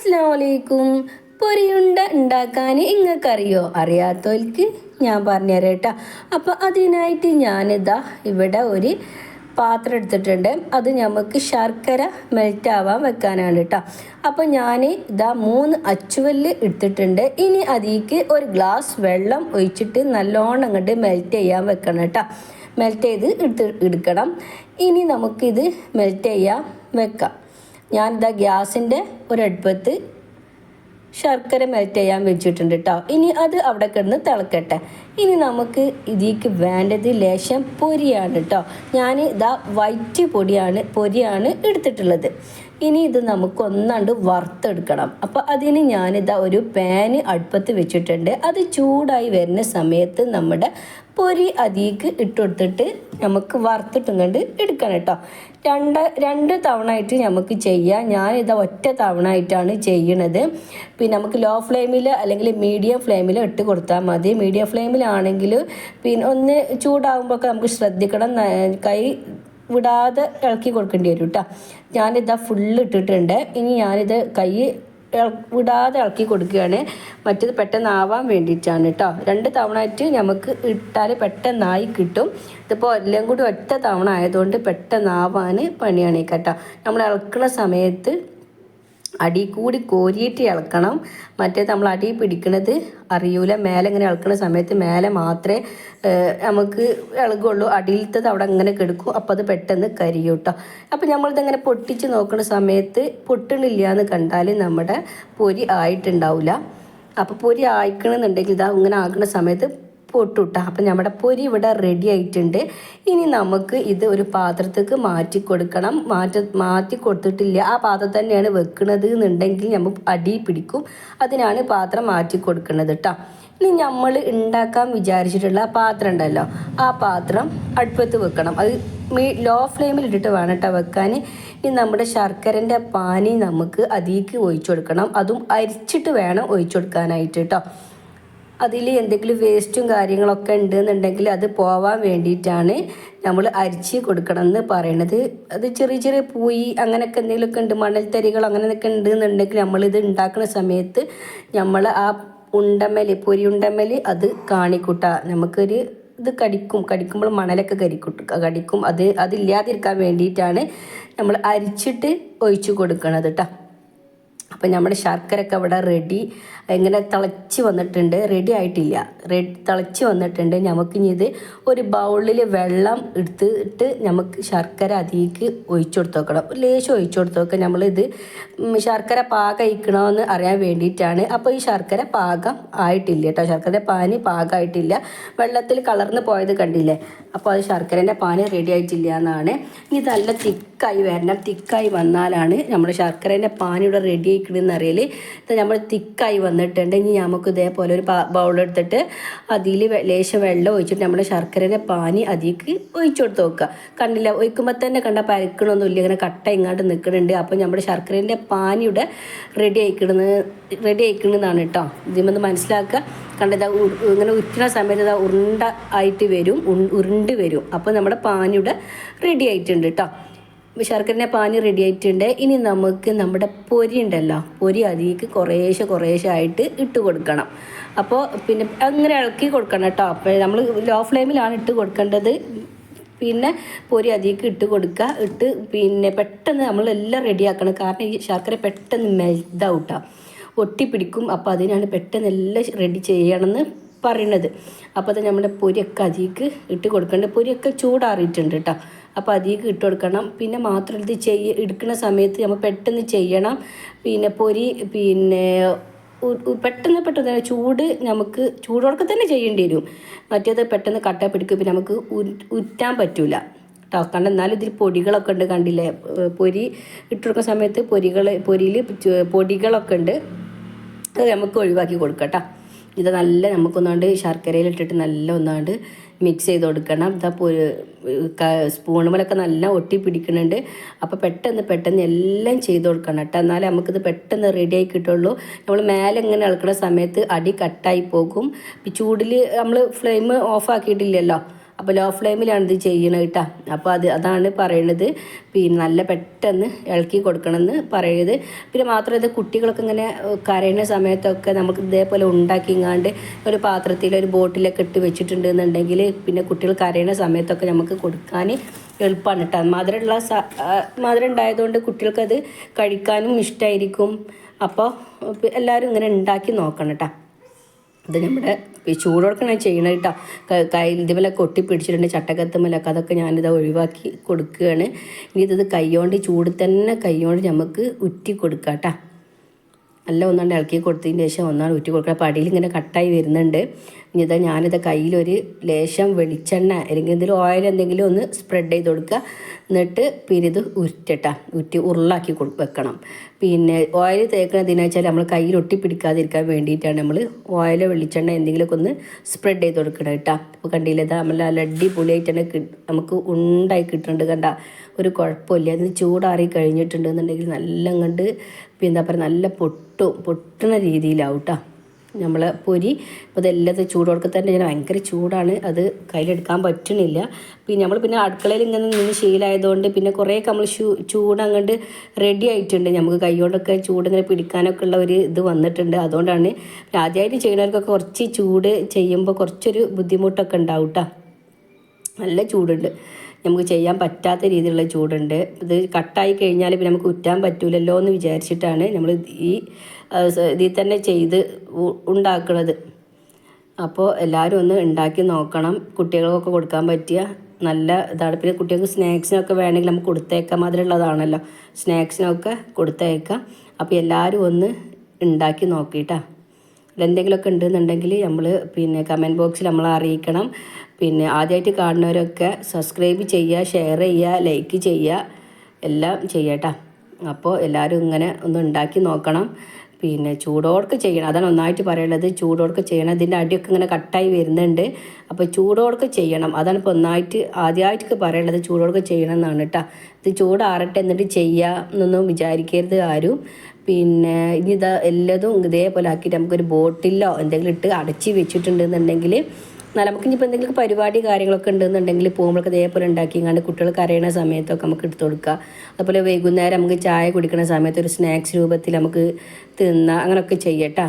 അസ്ലാമലൈക്കും പൊരിയുണ്ട ഉണ്ടാക്കാൻ ഇങ്ങക്കറിയോ? അറിയാത്തവർക്ക് ഞാൻ പറഞ്ഞുതരാം കേട്ടോ അപ്പോൾ അതിനായിട്ട് ഞാനിതാ ഇവിടെ ഒരു പാത്രം എടുത്തിട്ടുണ്ട്. അത് നമുക്ക് ശർക്കര മെൽറ്റ് ആവാൻ വെക്കാനാണ് കേട്ടോ അപ്പോൾ ഞാൻ ഇതാ മൂന്ന് അച്ചുവല്ല് എടുത്തിട്ടുണ്ട്. ഇനി അതിലേക്ക് ഒരു ഗ്ലാസ് വെള്ളം ഒഴിച്ചിട്ട് നല്ലോണം അങ്ങോട്ട് മെൽറ്റ് ചെയ്യാൻ വെക്കണം കേട്ടോ മെൽറ്റ് ചെയ്ത് എടുത്ത് എടുക്കണം. ഇനി നമുക്കിത് മെൽറ്റ് ചെയ്യാൻ വെക്കാം. ഞാനിതാ ഗ്യാസിന്റെ ഒരടുപ്പത്ത് ശർക്കര മെൽറ്റ് ചെയ്യാൻ വെച്ചിട്ടുണ്ട് കേട്ടോ ഇനി അത് അവിടെ കിടന്ന് തിളക്കട്ടെ. ഇനി നമുക്ക് ഇതിലേക്ക് വേണ്ടത് ലേശം പൊരിയാണ് കേട്ടോ ഞാൻ ഇതാ വൈറ്റ് പൊടിയാണ് പൊരിയാണ് എടുത്തിട്ടുള്ളത്. ഇനി ഇത് നമുക്ക് ഒന്നാണ്ട് വറുത്തെടുക്കണം. അപ്പോൾ അതിന് ഞാനിതാ ഒരു പാന് അടുപ്പത്ത് വെച്ചിട്ടുണ്ട്. അത് ചൂടായി വരുന്ന സമയത്ത് നമ്മുടെ പൊരി അതിലേക്ക് ഇട്ടുകൊടുത്തിട്ട് നമുക്ക് വറുത്തിട്ടുന്നുണ്ട് എടുക്കണം കേട്ടോ. രണ്ട് രണ്ട് തവണ ആയിട്ട് നമുക്ക് ചെയ്യാം. ഞാനിത് ഒറ്റ തവണ ആയിട്ടാണ് ചെയ്യണത്. പിന്നെ നമുക്ക് ലോ ഫ്ലെയിമിൽ അല്ലെങ്കിൽ മീഡിയം ഫ്ലെയിമിൽ ഇട്ട് കൊടുത്താൽ മതി. മീഡിയം ഫ്ലെയിമിലാണെങ്കിൽ പിന്നെ ഒന്ന് ചൂടാകുമ്പോഴൊക്കെ നമുക്ക് ശ്രദ്ധിക്കണം. കൈ വിടാതെ ഇളക്കി കൊടുക്കേണ്ടി വരും കേട്ടോ. ഞാനിതാ ഫുള്ള് ഇട്ടിട്ടുണ്ട്. ഇനി ഞാനിത് കൈ വിടാതെ ഇളക്കി കൊടുക്കുകയാണ്. മറ്റത് പെട്ടെന്നാവാൻ വേണ്ടിയിട്ടാണ് കേട്ടോ. രണ്ട് തവണ ആയിട്ട് നമുക്ക് ഇട്ടാൽ പെട്ടെന്നായി കിട്ടും. ഇതിപ്പോൾ എല്ലാം കൂടി ഒറ്റ തവണ ആയതുകൊണ്ട് പെട്ടെന്നാവാൻ പണിയാണ് കേട്ടോ. നമ്മൾ ഇളക്കുന്ന സമയത്ത് അടി കൂടി കോരിയിട്ട് ഇളക്കണം. മറ്റേ നമ്മൾ അടി പിടിക്കണത് അറിയൂല. മേലെ ഇങ്ങനെ ഇളക്കുന്ന സമയത്ത് മേലെ മാത്രമേ നമുക്ക് ഇളകുള്ളൂ. അടിയിലത്തത് അവിടെ അങ്ങനെ കെടുക്കും. അപ്പോൾ അത് പെട്ടെന്ന് കരിയും കേട്ടോ അപ്പോൾ നമ്മളിതങ്ങനെ പൊട്ടിച്ച് നോക്കുന്ന സമയത്ത് പൊട്ടണില്ല എന്ന് കണ്ടാൽ നമ്മുടെ പൊരി ആയിട്ടുണ്ടാവില്ല അപ്പോൾ പൊരി ആയിക്കണമെന്നുണ്ടെങ്കിൽ ഇതാ ഇങ്ങനെ ആക്കുന്ന സമയത്ത് പൊട്ടുട്ട. അപ്പം നമ്മുടെ പൊരി ഇവിടെ റെഡി ആയിട്ടുണ്ട്. ഇനി നമുക്ക് ഇത് ഒരു പാത്രത്തേക്ക് മാറ്റി കൊടുക്കണം. മാറ്റ മാറ്റി കൊടുത്തിട്ടില്ല. ആ പാത്രം തന്നെയാണ് വെക്കുന്നത് എന്നുണ്ടെങ്കിൽ നമ്മൾ അടി പിടിക്കും. അതിനാണ് പാത്രം മാറ്റി കൊടുക്കുന്നത് കേട്ടോ ഇനി നമ്മൾ ഉണ്ടാക്കാൻ വിചാരിച്ചിട്ടുള്ള പാത്രം ഉണ്ടല്ലോ ആ പാത്രം അടുപ്പത്ത് വെക്കണം. അത് മീ ലോ ഫ്ലെയിമിൽ ഇട്ടിട്ട് വേണം കേട്ടോ വെക്കാൻ ഇനി നമ്മുടെ ശർക്കരന്റെ പാനി നമുക്ക് അതിലേക്ക് ഒഴിച്ചു കൊടുക്കണം. അതും അരിച്ചിട്ട് വേണം ഒഴിച്ചു കൊടുക്കാനായിട്ട് കേട്ടോ അതിൽ എന്തെങ്കിലും വേസ്റ്റും കാര്യങ്ങളൊക്കെ ഉണ്ടെന്നുണ്ടെങ്കിൽ അത് പോവാൻ വേണ്ടിയിട്ടാണ് നമ്മൾ അരിച്ച് കൊടുക്കണം എന്ന് പറയണത്. അത് ചെറിയ ചെറിയ പൂയി അങ്ങനെയൊക്കെ എന്തെങ്കിലുമൊക്കെ ഉണ്ട് മണൽത്തരികൾ അങ്ങനെയൊക്കെ ഉണ്ടെന്നുണ്ടെങ്കിൽ നമ്മളിത് ഉണ്ടാക്കുന്ന സമയത്ത് നമ്മൾ ആ ഉണ്ടമ്മൽ പൊരി ഉണ്ടമ്മൽ അത് കാണിക്കൂട്ട. നമുക്കൊരു ഇത് കടിക്കും കടിക്കുമ്പോൾ മണലൊക്കെ കരിക്കൂട്ട കടിക്കും. അത് അതില്ലാതിരിക്കാൻ വേണ്ടിയിട്ടാണ് നമ്മൾ അരിച്ചിട്ട് ഒഴിച്ചു കൊടുക്കണത് കേട്ടോ അപ്പം നമ്മുടെ ശർക്കരയൊക്കെ അവിടെ റെഡി ഇങ്ങനെ തിളച്ച് വന്നിട്ടുണ്ട്. റെഡി ആയിട്ടില്ല. റെഡി തിളച്ച് വന്നിട്ടുണ്ട്. നമുക്കിനി ഇത് ഒരു ബൗളിൽ വെള്ളം എടുത്തിട്ട് നമുക്ക് ശർക്കര അതിലേക്ക് ഒഴിച്ചു കൊടുത്ത് നോക്കണം ലേശം ഒഴിച്ചു കൊടുത്ത് നോക്കുക നമ്മളിത് ശർക്കര പാകം അയക്കണമെന്ന് അറിയാൻ വേണ്ടിയിട്ടാണ്. അപ്പോൾ ഈ ശർക്കര പാകം ആയിട്ടില്ല കേട്ടോ. ശർക്കര പാനി പാകമായിട്ടില്ല വെള്ളത്തിൽ കളർന്ന് പോയത് കണ്ടില്ലേ? അപ്പോൾ അത് ശർക്കരന്റെ പാനി റെഡി ആയിട്ടില്ല എന്നാണ്. ഇനി നല്ല തിക്കായി വരണം. തിക്കായി വന്നാലാണ് നമ്മുടെ ശർക്കരേന്റെ പാനി ഇവിടെ റെഡി ആയിക്കണമെന്ന് അറിയൽ ഇത് നമ്മൾ തിക്കായി വന്നിട്ടുണ്ട്. ഇനി നമുക്ക് ഇതേപോലെ ഒരു ബൗൾ എടുത്തിട്ട് അതിൽ ലേശം വെള്ളം ഒഴിച്ചിട്ട് നമ്മുടെ ശർക്കരേന്റെ പാനി അതിലേക്ക് ഒഴിച്ചു കൊടുത്ത് നോക്കുക കണ്ടില്ല ഒഴിക്കുമ്പോൾ തന്നെ കണ്ട പരക്കണമൊന്നുമില്ല ഇങ്ങനെ കട്ട ഇങ്ങോട്ട് നിൽക്കുന്നുണ്ട് അപ്പോൾ നമ്മുടെ ശർക്കരേന്റെ പാനി ഇവിടെ റെഡി ആയിക്കണെന്ന് റെഡി ആയിക്കണെന്നാണ് കേട്ടോ ഇതിമെന്ന് മനസ്സിലാക്കുക. കണ്ടത് ഇങ്ങനെ ഉറ്റുന്ന സമയത്ത് അത് ഉരുണ്ട ആയിട്ട് വരും ഉരുണ്ട് വരും. അപ്പോൾ നമ്മുടെ പാനിയുടെ റെഡി ആയിട്ടുണ്ട് കേട്ടോ ശർക്കരന്റെ പാനി റെഡി ആയിട്ടുണ്ട്. ഇനി നമുക്ക് നമ്മുടെ പൊരി ഉണ്ടല്ലോ. പൊരി അതിലേക്ക് കുറേശ്ശെ കുറേശ്ശെ ആയിട്ട് ഇട്ട് കൊടുക്കണം. അപ്പോൾ പിന്നെ അങ്ങനെ ഇളക്കി കൊടുക്കണം കേട്ടോ. അപ്പോൾ നമ്മൾ ലോ ഫ്ലെയിമിലാണ് ഇട്ട് കൊടുക്കേണ്ടത്. പിന്നെ പൊരി അതിലേക്ക് ഇട്ട് കൊടുക്കുക. ഇട്ട് പിന്നെ പെട്ടെന്ന് നമ്മളെല്ലാം റെഡിയാക്കണം കാരണം ഈ ശർക്കര പെട്ടെന്ന് മെൽതാവും ഒട്ടി ഒട്ടിപ്പിടിക്കും അപ്പോൾ അതിനാണ് പെട്ടെന്ന് എല്ലാം റെഡി ചെയ്യണമെന്ന് പറയണത്. അപ്പോൾ അത് നമ്മുടെ പൊരിയൊക്കെ അതിലേക്ക് ഇട്ട് കൊടുക്കേണ്ടത്. പൊരിയൊക്കെ ചൂടാറിയിട്ടുണ്ട് കേട്ടോ. അപ്പോൾ അതിലേക്ക് ഇട്ട് കൊടുക്കണം പിന്നെ മാത്രം ഇത് ചെയ്യ എടുക്കുന്ന സമയത്ത് നമ്മൾ പെട്ടെന്ന് ചെയ്യണം. പിന്നെ പൊരി പിന്നെ പെട്ടെന്ന് പെട്ടെന്ന് ചൂട് നമുക്ക് ചൂടോടൊക്കെ തന്നെ ചെയ്യേണ്ടി വരും. മറ്റേത് പെട്ടെന്ന് കട്ട പിടിക്കും. പിന്നെ നമുക്ക് ഉറ്റാൻ പറ്റില്ല പറ്റൂല. കേട്ടോ കാരണം എന്നാലും ഇതിൽ പൊടികളൊക്കെ ഉണ്ട് കണ്ടില്ലേ? പൊരി ഇട്ട് കൊടുക്കുന്ന സമയത്ത് പൊരികൾ പൊരിയിൽ പൊടികളൊക്കെ ഉണ്ട്. അത് നമുക്ക് ഒഴിവാക്കി കൊടുക്കാം കേട്ടോ ഇത് നല്ല നമുക്കൊന്നാണ്ട് ശർക്കരയിൽ ഇട്ടിട്ട് നല്ല ഒന്നാണ്ട് മിക്സ് ചെയ്ത് കൊടുക്കണം ഇതാ സ്പൂണുമലൊക്കെ നല്ല ഒട്ടി പിടിക്കുന്നുണ്ട്. അപ്പോൾ പെട്ടെന്ന് പെട്ടെന്ന് എല്ലാം ചെയ്ത് കൊടുക്കണം കേട്ടോ. എന്നാലേ നമുക്കിത് പെട്ടെന്ന് റെഡി ആയി കിട്ടുള്ളൂ. നമ്മൾ മേലെ ഇങ്ങനെ ഇളക്കുന്ന സമയത്ത് അടി കട്ടായി പോകും. ചൂടിൽ നമ്മൾ ഫ്ലെയിം ഓഫ് ആക്കിയിട്ടില്ലല്ലോ. അപ്പോൾ ലോ ഫ്ലെയിമിലാണ് ഇത് ചെയ്യണത് കേട്ടോ. അപ്പോൾ അത് അതാണ് പറയണത്. പിന്നെ നല്ല പെട്ടെന്ന് ഇളക്കി കൊടുക്കണമെന്ന് പറയുന്നത് പിന്നെ മാത്രമല്ല കുട്ടികളൊക്കെ ഇങ്ങനെ കരയുന്ന സമയത്തൊക്കെ നമുക്ക് ഇതേപോലെ ഉണ്ടാക്കിങ്ങാണ്ട് ഒരു പാത്രത്തിൽ ഒരു ബോട്ടിലൊക്കെ ഇട്ട് വെച്ചിട്ടുണ്ട് എന്നുണ്ടെങ്കിൽ പിന്നെ കുട്ടികൾ കരയുന്ന സമയത്തൊക്കെ നമുക്ക് കൊടുക്കാൻ എളുപ്പമാണ് കേട്ടോ. മധുരമുള്ള മധുരം ഉണ്ടായതുകൊണ്ട് കുട്ടികൾക്കത് കഴിക്കാനും ഇഷ്ടമായിരിക്കും അപ്പോൾ എല്ലാവരും ഇങ്ങനെ ഉണ്ടാക്കി നോക്കണം കേട്ടോ. ഇത് നമ്മുടെ ഈ ചൂടോടക്കാണ് ചെയ്യണത് കേട്ടോ. കയ്യിൽ ഇതുപോലെ കൊട്ടി പിടിച്ചിട്ടുണ്ട് ചട്ടക്കത്തുമ്മലൊക്കെ അതൊക്കെ ഞാനിത് ഒഴിവാക്കി കൊടുക്കുകയാണ്. ഇനി ഇത് കൈകൊണ്ട് ചൂട് തന്നെ കൈകൊണ്ട് നമുക്ക് ഉറ്റി കൊടുക്കാം കേട്ടോ. നല്ല ഒന്നാണ്ട് ഇളക്കി കൊടുത്തതിന് ശേഷം ഒന്നാണ് ഉറ്റി കൊടുക്കുക. പടിയിൽ ഇങ്ങനെ കട്ടായി വരുന്നുണ്ട്. ഇനി ഞാനിത് കയ്യിലൊരു ലേശം വെളിച്ചെണ്ണ അല്ലെങ്കിൽ എന്തെങ്കിലും ഓയിൽ എന്തെങ്കിലും ഒന്ന് സ്പ്രെഡ് ചെയ്ത് കൊടുക്കുക. എന്നിട്ട് പിന്നെ ഇത് ഉരുറ്റട്ട ഉരുട്ടി ഉരുളാക്കി വെക്കണം. പിന്നെ ഓയിൽ തേക്കുന്ന വെച്ചാൽ നമ്മൾ കയ്യിൽ ഒട്ടി പിടിക്കാതിരിക്കാൻ വേണ്ടിയിട്ടാണ് നമ്മൾ ഓയിൽ വെളിച്ചെണ്ണ എന്തെങ്കിലുമൊക്കെ ഒന്ന് സ്പ്രെഡ് ചെയ്ത് കൊടുക്കണം കേട്ടോ. അപ്പോൾ കണ്ടില്ലേ ഇതാ നമ്മൾ നല്ല അടിപൊളിയായിട്ടാണ് നമുക്ക് ഉണ്ടായി കിട്ടുന്നുണ്ട് കണ്ട. ഒരു കുഴപ്പമില്ല. അതിന് ചൂടാറി കഴിഞ്ഞിട്ടുണ്ടെന്നുണ്ടെങ്കിൽ നല്ല പിന്നെ എന്താ പറയുക നല്ല പൊട്ടും പൊട്ടുന്ന രീതിയിലാവും കേട്ടോ. നമ്മൾ പൊരി. അപ്പോൾ ഇതെല്ലാം ചൂടോടൊക്കെ തന്നെ ഞാൻ ഭയങ്കര ചൂടാണ്. അത് കയ്യിലെടുക്കാൻ പറ്റണില്ല. പിന്നെ നമ്മൾ പിന്നെ അടുക്കളയിൽ ഇങ്ങനെ നിന്ന് ശീലമായതുകൊണ്ട് പിന്നെ കുറേയൊക്കെ നമ്മൾ ചൂട് അങ്ങോട്ട് റെഡി ആയിട്ടുണ്ട്. നമുക്ക് കൈകൊണ്ടൊക്കെ ചൂട് ഇങ്ങനെ പിടിക്കാനൊക്കെ ഉള്ള ഒരു ഇത് വന്നിട്ടുണ്ട്. അതുകൊണ്ടാണ് ആദ്യമായിട്ട് ചെയ്യുന്നവർക്കൊക്കെ കുറച്ച് ചൂട് ചെയ്യുമ്പോൾ കുറച്ചൊരു ബുദ്ധിമുട്ടൊക്കെ ഉണ്ടാവും കേട്ടോ നല്ല ചൂടുണ്ട്. നമുക്ക് ചെയ്യാൻ പറ്റാത്ത രീതിയിലുള്ള ചൂടുണ്ട്. ഇത് കട്ടായി കഴിഞ്ഞാൽ പിന്നെ നമുക്ക് ഉറ്റാൻ പറ്റൂലല്ലോ എന്ന് വിചാരിച്ചിട്ടാണ് നമ്മൾ ഈ ഇതിൽ തന്നെ ചെയ്ത് ഉണ്ടാക്കുന്നത് അപ്പോൾ എല്ലാവരും ഒന്ന് ഉണ്ടാക്കി നോക്കണം. കുട്ടികൾക്കൊക്കെ കൊടുക്കാൻ പറ്റിയ നല്ല ഇതാണ്. പിന്നെ കുട്ടികൾക്ക് സ്നാക്സിനൊക്കെ വേണമെങ്കിൽ നമുക്ക് കൊടുത്തേക്കാം. മാതിരിയുള്ളതാണല്ലോ സ്നാക്സിനൊക്കെ കൊടുത്തേക്കാം. അപ്പോൾ എല്ലാവരും ഒന്ന് ഉണ്ടാക്കി നോക്കിയിട്ടാ എന്തെങ്കിലുമൊക്കെ ഉണ്ടെന്നുണ്ടെങ്കിൽ നമ്മൾ പിന്നെ കമന്റ് ബോക്സിൽ നമ്മൾ അറിയിക്കണം. പിന്നെ ആദ്യമായിട്ട് കാണുന്നവരൊക്കെ സബ്സ്ക്രൈബ് ചെയ്യുക ഷെയർ ചെയ്യുക ലൈക്ക് ചെയ്യുക. എല്ലാം ചെയ്യട്ടാ. അപ്പോൾ എല്ലാവരും ഇങ്ങനെ ഒന്ന് ഉണ്ടാക്കി നോക്കണം. പിന്നെ ചൂടോടൊക്കെ ചെയ്യണം. അതാണ് ഒന്നായിട്ട് പറയുള്ളത്. ചൂടോടൊക്കെ ചെയ്യണം. ഇതിന്റെ അടിയൊക്കെ ഇങ്ങനെ കട്ടായി വരുന്നുണ്ട്. അപ്പോൾ ചൂടോടൊക്കെ ചെയ്യണം. അതാണ് ഇപ്പോൾ ഒന്നായിട്ട് ആദ്യമായിട്ടൊക്കെ പറയുള്ളത് ചൂടോടൊക്കെ ചെയ്യണം എന്നാണ് കേട്ടോ. ഇത് ചൂടാറട്ടെ എന്നിട്ട് ചെയ്യാം എന്നൊന്നും വിചാരിക്കരുത് ആരും. പിന്നെ ഇനി ഇതാ എല്ലാതും ഇതേപോലെ ആക്കിയിട്ട് നമുക്കൊരു ബോട്ടിലോ എന്തെങ്കിലും ഇട്ട് അടച്ച് വെച്ചിട്ടുണ്ടെന്നുണ്ടെങ്കിൽ എന്നാൽ നമുക്ക് ഇനിയിപ്പോൾ എന്തെങ്കിലും പരിപാടി കാര്യങ്ങളൊക്കെ ഉണ്ടെന്നുണ്ടെങ്കിൽ പോകുമ്പോഴൊക്കെ ഇതേപോലെ ഉണ്ടാക്കിങ്ങാണ്ട് കുട്ടികൾ കരയണ സമയത്തൊക്കെ നമുക്ക് എടുത്തു കൊടുക്കുക. അതുപോലെ വൈകുന്നേരം നമുക്ക് ചായ കുടിക്കുന്ന സമയത്ത് ഒരു സ്നാക്സ് രൂപത്തിൽ നമുക്ക് തിന്നാം അങ്ങനെയൊക്കെ ചെയ്യട്ടാ